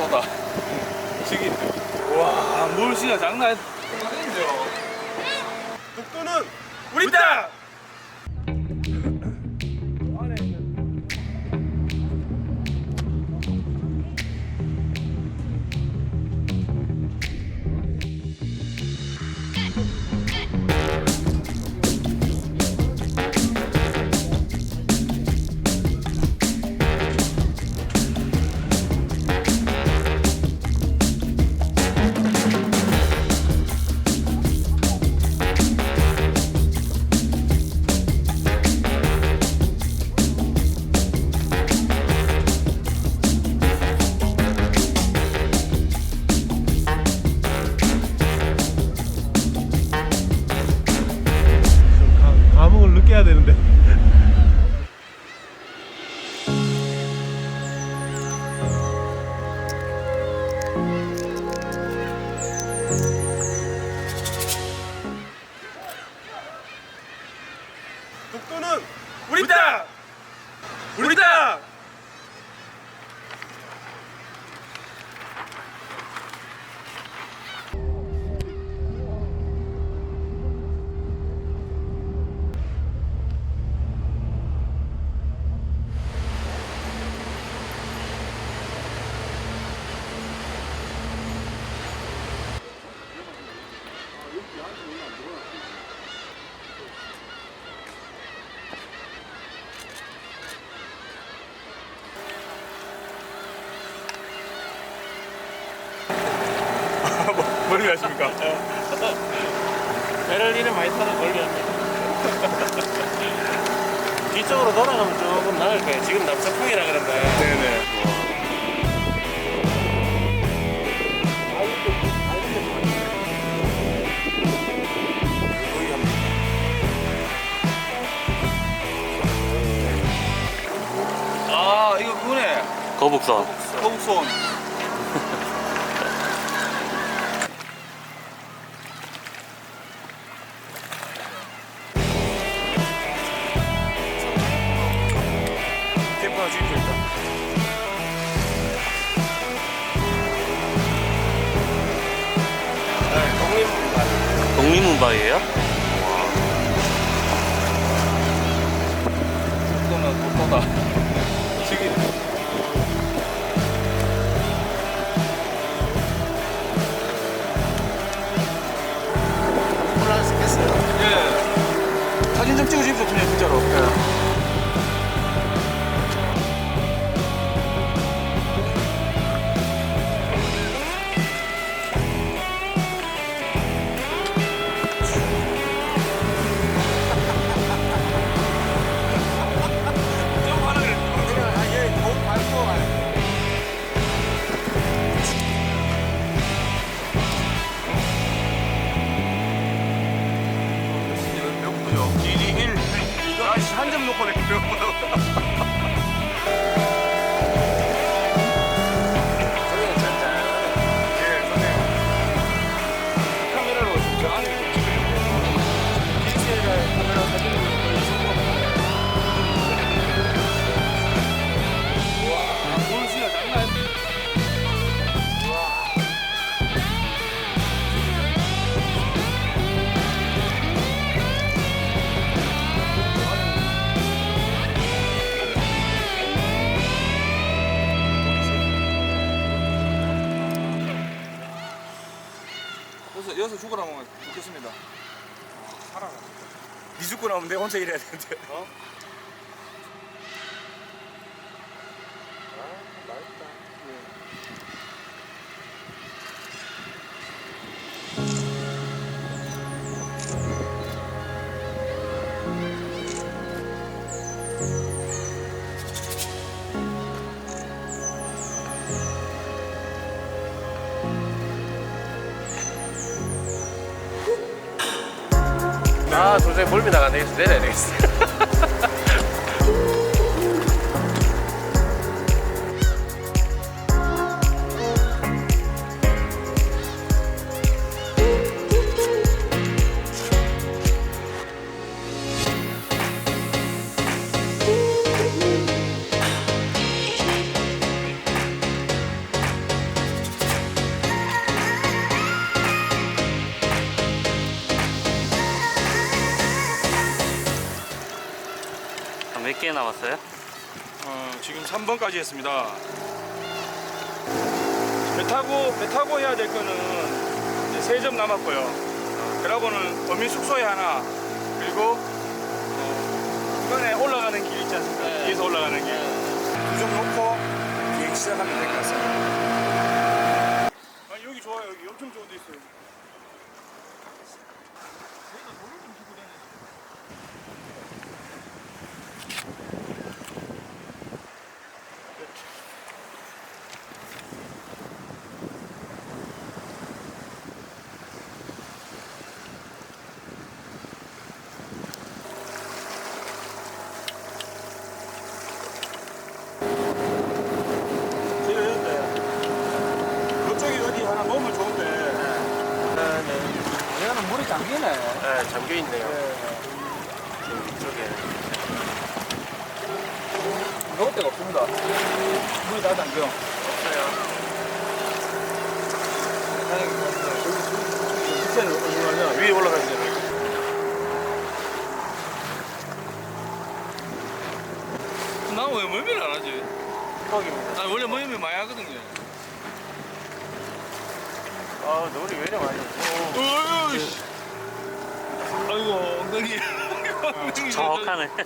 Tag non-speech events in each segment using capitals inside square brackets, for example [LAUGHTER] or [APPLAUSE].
또다. 지기. 와, 물씨가 장난 아닌데요. 독도는 우리 땅! 머리 왜 하십니까? 배를 이래 많이 타는 걸렸네. [LAUGHS] 뒤쪽으로 돌아가면 조금 나을 거예요. 지금 남서풍이라 그런데. 네네. 이거 그거네. 거북선. 하나 주입니다 일단. 독립문발. 독립문발이에요? 사진 좀 찍으십시오, 그냥 진짜로. 예. 살아라. 니 죽고 나면 내가 혼자 일해야 되는데. 어? 아, 도저히 멀미 나가안 되겠어. 내려야 되겠어. 남았어요? 어, 지금 3번까지 했습니다. 배 타고 배 타고 해야 될 거는 이제 세 점 남았고요. 어, 그러고는 어민 숙소에 하나 그리고 어, 이번에 올라가는 길 있지 않습니까? 네. 뒤에서 올라가는 길. 두점 놓고 비행 시작하면 될 것 같습니다. 아 여기 좋아요. 여기 엄청 좋은 데 있어요. 제가 했는데 그쪽이 어디 하나 놓으면 좋은데 얘는 물이 잠기네. 네, 잠겨 있네요. 지금 이쪽에. 넣을 데가 없습니다. 물이 다 잠겨. 없어요. 밑에 위에 올라가야 돼. 나왜 멀미를 안 하지? 아 원래 멀미 많이 하거든요. 아, 노을이 왜 이래 많이. 어이씨. 아이고 엉덩이. [LAUGHS] 엉덩이 정확하네. [LAUGHS]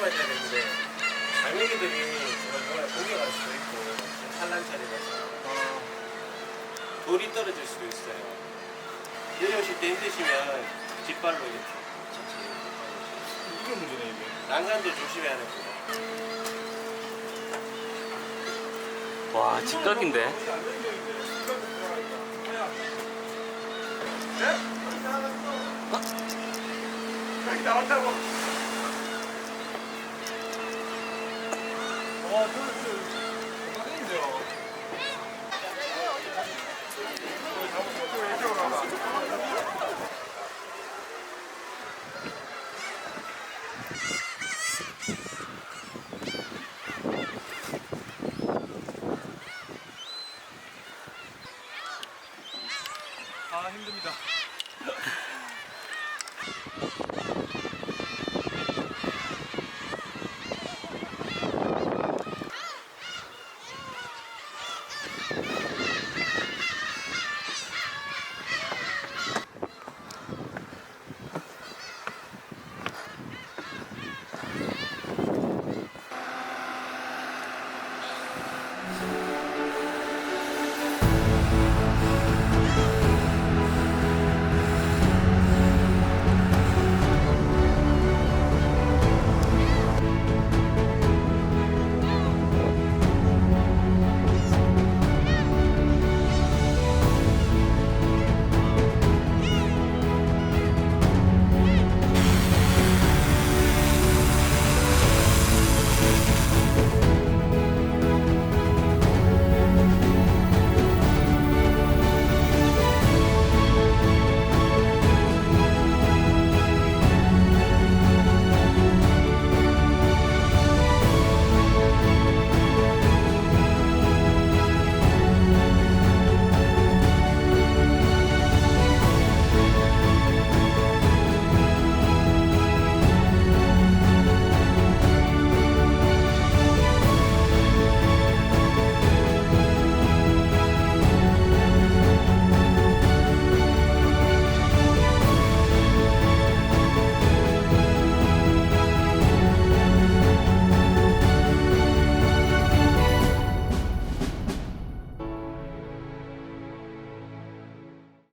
조심하셔야 되는데 장애기들이 정말 정말 공격할 수도 있고 산란 차리라서 돌이 떨어질 수도 있어요. 내려오실 때 힘드시면 뒷발로 이렇게 이게 문제네 이게. 난간도 조심해야 됩니다. 와, 직각인데. 여기 나왔다고 와, 저, 저,